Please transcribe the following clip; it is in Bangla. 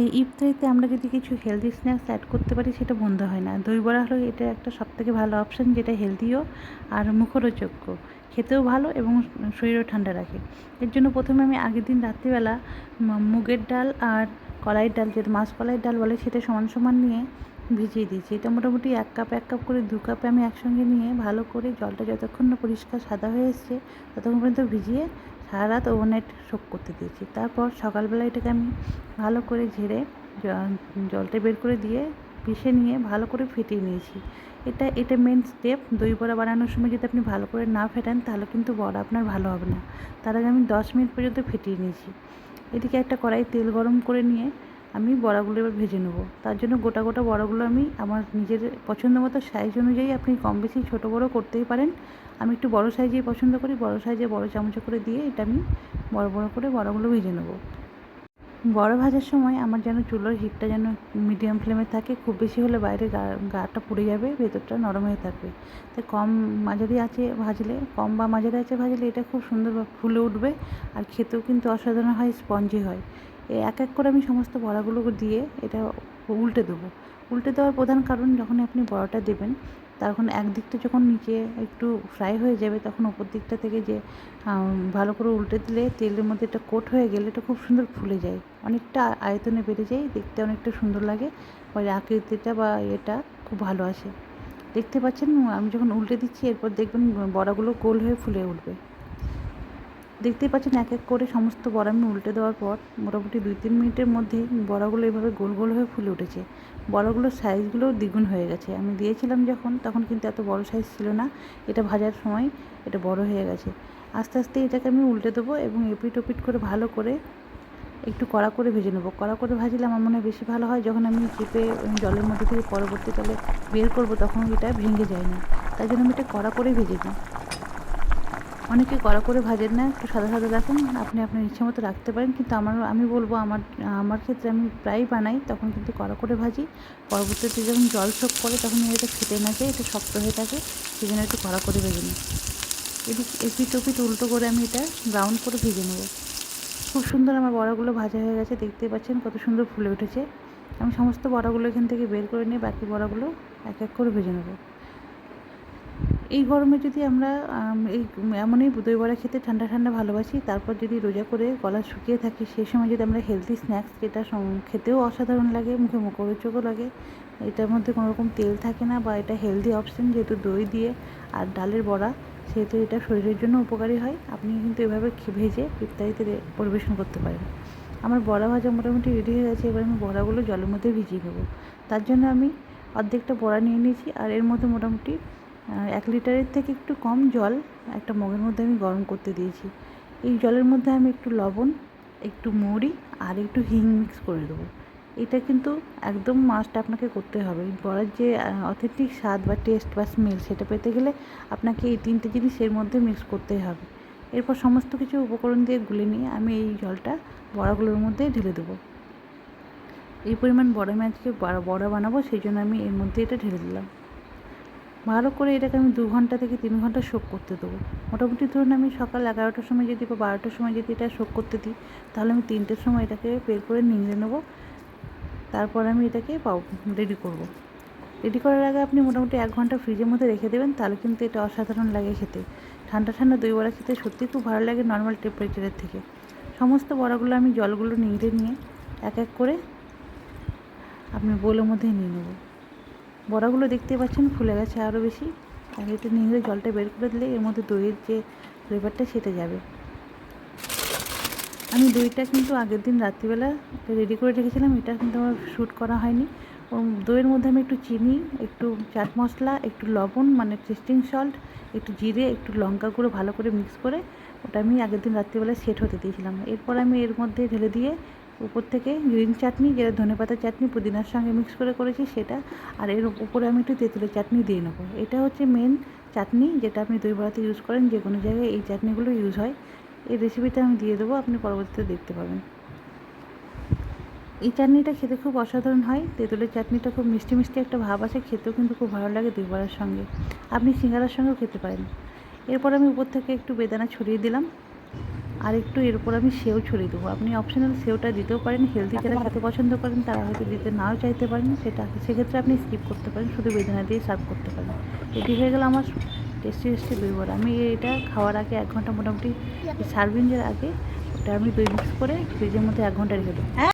এই ইফতারিতে আমরা যদি কিছু হেলদি স্ন্যাক্স অ্যাড করতে পারি, সেটা বন্ধ হয় না। দই বড়া হলো এটা একটা সবথেকে ভালো অপশান যেটা হেলদিও আর মুখরোচক্য খেতেও ভালো এবং শরীরও ঠান্ডা রাখে। এর জন্য প্রথমে আমি আগের দিন রাত্রিবেলা মুগের ডাল আর কলাইয়ের ডাল, যেটা মাছ কলাইয়ের ডাল বলে, সেটা সমান সমান নিয়ে ভিজিয়ে দিয়েছি। এটা মোটামুটি এক কাপ এক কাপ করে দু কাপে আমি একসঙ্গে নিয়ে ভালো করে জলটা যতক্ষণ না পরিষ্কার সাদা হয়ে এসছে, ততক্ষণ পর্যন্ত ভিজিয়ে সারা রাত ওভারনাইট শোক করতে দিয়েছি। তারপর সকালবেলা এটাকে আমি ভালো করে ঝেড়ে জলটা বের করে দিয়ে পিষে নিয়ে ভালো করে ফেটিয়ে নিয়েছি। এটা এটা মেন স্টেপ দই বড়া বানানোর সময় যদি আপনি ভালো করে না ফেটান, তাহলে কিন্তু বড়া আপনার ভালো হবে না। তার আগে আমি দশ মিনিট পর্যন্ত ফেটিয়ে নিয়েছি। এদিকে একটা কড়াই তেল গরম করে নিয়ে আমি বড়াগুলো এবার ভেজে নেব। তার জন্য গোটা গোটা বড়াগুলো আমি আমার নিজের পছন্দ মতো সাইজ অনুযায়ী আপনি কম বেশি ছোটো বড়ো করতেই পারেন। আমি একটু বড় সাইজেই পছন্দ করি, বড় সাইজে বড় চামচে করে দিয়ে এটা আমি বড় বড় করে বড়াগুলো ভেজে নেব। বড় ভাজার সময় আমার যেন চুলোর হিটটা যেন মিডিয়াম ফ্লেমে থাকে, খুব বেশি হলে বাইরে গা, গাটা পুড়ে যাবে, ভেতরটা নরম হয়ে থাকবে। তাই কম মাঝারি আছে ভাজলে, কম বা মাঝারি আছে ভাজলে এটা খুব সুন্দর ফুলে উঠবে, আর খেতেও কিন্তু অসাধারণ হয় স্পঞ্জি হয়। এক এক করে আমি সমস্ত বড়াগুলো দিয়ে এটা উল্টে দেবো। উল্টে দেওয়ার প্রধান কারণ যখন আপনি বড়াটা দেবেন, তখন একদিকটা যখন নিচে একটু ফ্রাই হয়ে যাবে, তখন ওপর দিকটা থেকে যে ভালো করে উল্টে দিলে তেলের মধ্যে এটা কোট হয়ে গেলে এটা খুব সুন্দর ফুলে যায়। অনেকটা আয়তনে বেড়ে যায়, দেখতে অনেকটা সুন্দর লাগে আর আকৃতিটা বা এটা খুব ভালো আসে। দেখতে পাচ্ছেন, আমি যখন উল্টে দিচ্ছি, এরপর দেখবেন বড়াগুলো গোল হয়ে ফুলে উঠবে। দেখতেই পাচ্ছেন এক এক করে সমস্ত বড়া আমি উল্টে দেওয়ার পর মোটামুটি দুই তিন মিনিটের মধ্যেই বড়াগুলো এভাবে গোল গোল হয়ে ফুলে উঠেছে। বড়াগুলোর সাইজগুলোও দ্বিগুণ হয়ে গেছে। আমি দিয়েছিলাম যখন, তখন কিন্তু এত বড় সাইজ ছিল না। এটা ভাজার সময় এটা বড় হয়ে গেছে। আস্তে আস্তে এটাকে আমি উল্টে দেবো এবং এপিট ওপিট করে ভালো করে একটু কড়া করে ভেজে নেব। কড়া করে ভাজলে আমার মনে হয় বেশি ভালো হয়। যখন আমি চেপে জলের মধ্যে থেকে পরবর্তীকালে বের করব তখন এটা ভেঙে যায় না। তাই জন্য আমি এটা কড়া করে ভেজে দিই। অনেকে কড়া করে ভাজেন না, একটু সাদা সাদা রাখেন, আপনি আপনার ইচ্ছে মতো রাখতে পারেন, কিন্তু আমার, আমি বলব আমার আমার ক্ষেত্রে আমি প্রায়ই বানাই, তখন কিন্তু কড়া করে ভাজি। পরবর্তীতে যখন জল শোক করে তখন এটা খেতে না যায়, এটা শক্ত হয়ে থাকে সেই জন্য একটু কড়া করে ভেজে নিই। এদিক এপিট ওপিট উল্টো করে আমি এটা ব্রাউন করে ভেজে নেব। খুব সুন্দর আমার বড়াগুলো ভাজা হয়ে গেছে, দেখতেই পাচ্ছেন কত সুন্দর ফুলে উঠেছে। আমি সমস্ত বড়াগুলো এখান থেকে বের করে নিয়ে বাকি বড়াগুলো এক এক করে ভেজে নেব। এই গরমে যদি আমরা এই, এমনই দই বড়া খেতে ঠান্ডা ঠান্ডা ভালোবাসি, তারপর যদি রোজা করে গলা শুকিয়ে থাকি সেই সময় যদি আমরা হেলদি স্ন্যাক্স যেটা খেতেও অসাধারণ লাগে, মুখে মুখরোচকও লাগে, এটার মধ্যে কোনো রকম তেল থাকে না বা এটা হেলদি অপশন যেহেতু দই দিয়ে আর ডালের বড়া, সেহেতু এটা শরীরের জন্য উপকারী হয়। আপনি কিন্তু এভাবে ভেজে ইত্যাদিতে পরিবেশন করতে পারেন। আমার বড়া ভাজা মোটামুটি রেডি হয়ে গেছে, এবার আমি বড়াগুলো জলের মধ্যে ভিজিয়ে নেব। তার জন্য আমি অর্ধেকটা বড়া নিয়ে নিয়েছি, আর এর মধ্যে মোটামুটি এক লিটারের থেকে একটু কম জল একটা মগের মধ্যে আমি গরম করতে দিয়েছি। এই জলের মধ্যে আমি একটু লবণ, একটু মৌরি আর একটু হিং মিক্স করে দেবো। এটা কিন্তু একদম মাস্ট আপনাকে করতে হবে। বড়ার যে অথেন্টিক স্বাদ বা টেস্ট বা স্মেল সেটা পেতে গেলে আপনাকে এই তিনটে জিনিস এর মধ্যে মিক্স করতেই হবে। এরপর সমস্ত কিছু উপকরণ দিয়ে গুলে নিয়ে আমি এই জলটা বড়াগুলোর মধ্যে ঢেলে দেবো। এই পরিমাণ বড়া আমি আজকে বড়া বানাবো, সেই জন্য আমি এর মধ্যে এটা ঢেলে দিলাম। ভালো করে এটাকে আমি দু ঘণ্টা থেকে তিন ঘণ্টা শোক করতে দেবো। মোটামুটি ধরুন আমি সকাল এগারোটার সময় যদি বা বারোটার সময় যদি এটা শোক করতে দিই, তাহলে আমি তিনটের সময় এটাকে বের করে নিংড়ে নেব। তারপর আমি এটাকে রেডি করব। রেডি করার আগে আপনি মোটামুটি এক ঘণ্টা ফ্রিজের মধ্যে রেখে দেবেন, তাহলে কিন্তু এটা অসাধারণ লাগে খেতে। ঠান্ডা ঠান্ডা দই বড়া খেতে সত্যি খুব ভালো লাগে নর্মাল টেম্পারেচারের থেকে। সমস্ত বড়াগুলো আমি জলগুলো নিংড়ে নিয়ে এক এক করে আপনি বোলের মধ্যে নিয়ে নেব। বড়াগুলো দেখতে পাচ্ছেন, ফুলে গেছে আরও বেশি। আর এটা নিংড়ে জলটা বের করে দিলে এর মধ্যে দইয়ের যে ফ্লেভারটা সেটা যাবে। আমি দইটা কিন্তু আগের দিন রাত্রিবেলা রেডি করে রেখেছিলাম, এটা কিন্তু আমার শ্যুট করা হয়নি। দইয়ের মধ্যে আমি একটু চিনি, একটু চাট মশলা, একটু লবণ মানে টেস্টিং সল্ট একটু জিরে, একটু লঙ্কা গুঁড়ো ভালো করে মিক্স করে ওটা আমি আগের দিন রাত্রিবেলা সেট হতে দিয়েছিলাম। এরপর আমি এর মধ্যে ঢেলে দিয়ে উপর থেকে গ্রিন চাটনি, যেটা ধনেপাতার চাটনি পুদিনার সঙ্গে মিক্স করে করেছি সেটা, আর এর উপরে আমি একটু তেঁতুলের চাটনি দিয়ে নেব। এটা হচ্ছে মেন চাটনি যেটা আপনি দই বড়াতে ইউজ করেন, যে কোনো জায়গায় এই চাটনিগুলো ইউজ হয়। এই রেসিপিটা আমি দিয়ে দেবো, আপনি পরবর্তীতে দেখতে পাবেন। এই চাটনিটা খেতে খুব অসাধারণ হয়, তেঁতুলের চাটনিটা খুব মিষ্টি মিষ্টি একটা ভাব আছে, খেতেও কিন্তু খুব ভালো লাগে দই বড়ার সঙ্গে। আপনি সিঙ্গারার সঙ্গেও খেতে পারেন। এরপর আমি উপর থেকে একটু বেদানা ছড়িয়ে দিলাম। আর একটু এর উপর আমি সেও ছড়িয়ে দেবো। আপনি অপশনাল সেওটা দিতেও পারেন হেলদি যারা খেতে পছন্দ করেন তারা হয়তো দিতে নাও চাইতে পারেন সেটা সেক্ষেত্রে আপনি স্কিপ করতে পারেন শুধু বেদানা দিয়ে সার্ভ করতে পারেন। এটি হয়ে গেল আমার টেস্টি টেস্টি দই বড়া। আমি এটা খাওয়ার আগে এক ঘণ্টা মোটামুটি সার্ভিংয়ের আগে ওটা আমি দই মিক্স করে ফ্রিজের মধ্যে এক ঘণ্টা রেখে দেবো।